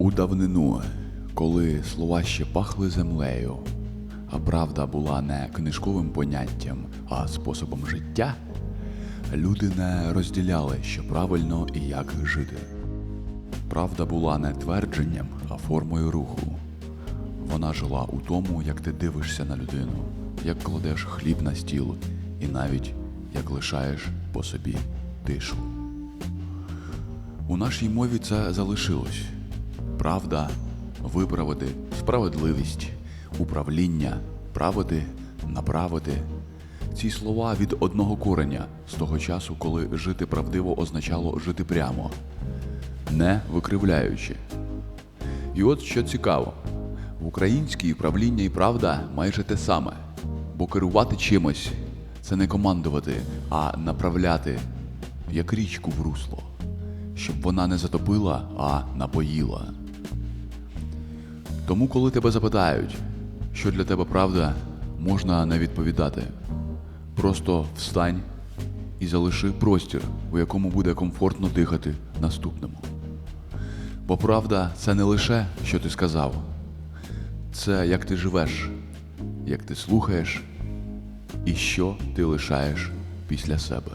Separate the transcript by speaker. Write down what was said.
Speaker 1: У давнину, коли слова ще пахли землею, а правда була не книжковим поняттям, а способом життя, люди не розділяли, що правильно і як жити. Правда була не твердженням, а формою руху. Вона жила у тому, як ти дивишся на людину, як кладеш хліб на стіл і навіть як лишаєш по собі тишу. У нашій мові це залишилось. Правда, виправити, справедливість, управління, правити, направити. Ці слова від одного кореня з того часу, коли жити правдиво означало жити прямо, не викривляючи. І от що цікаво, в українській правління і правда майже те саме, бо керувати чимось це не командувати, а направляти, як річку в русло, щоб вона не затопила, а напоїла. Тому, коли тебе запитають, що для тебе правда, можна не відповідати. Просто встань і залиши простір, у якому буде комфортно дихати наступному. Бо правда це не лише, що ти сказав, це як ти живеш, як ти слухаєш і що ти лишаєш після себе.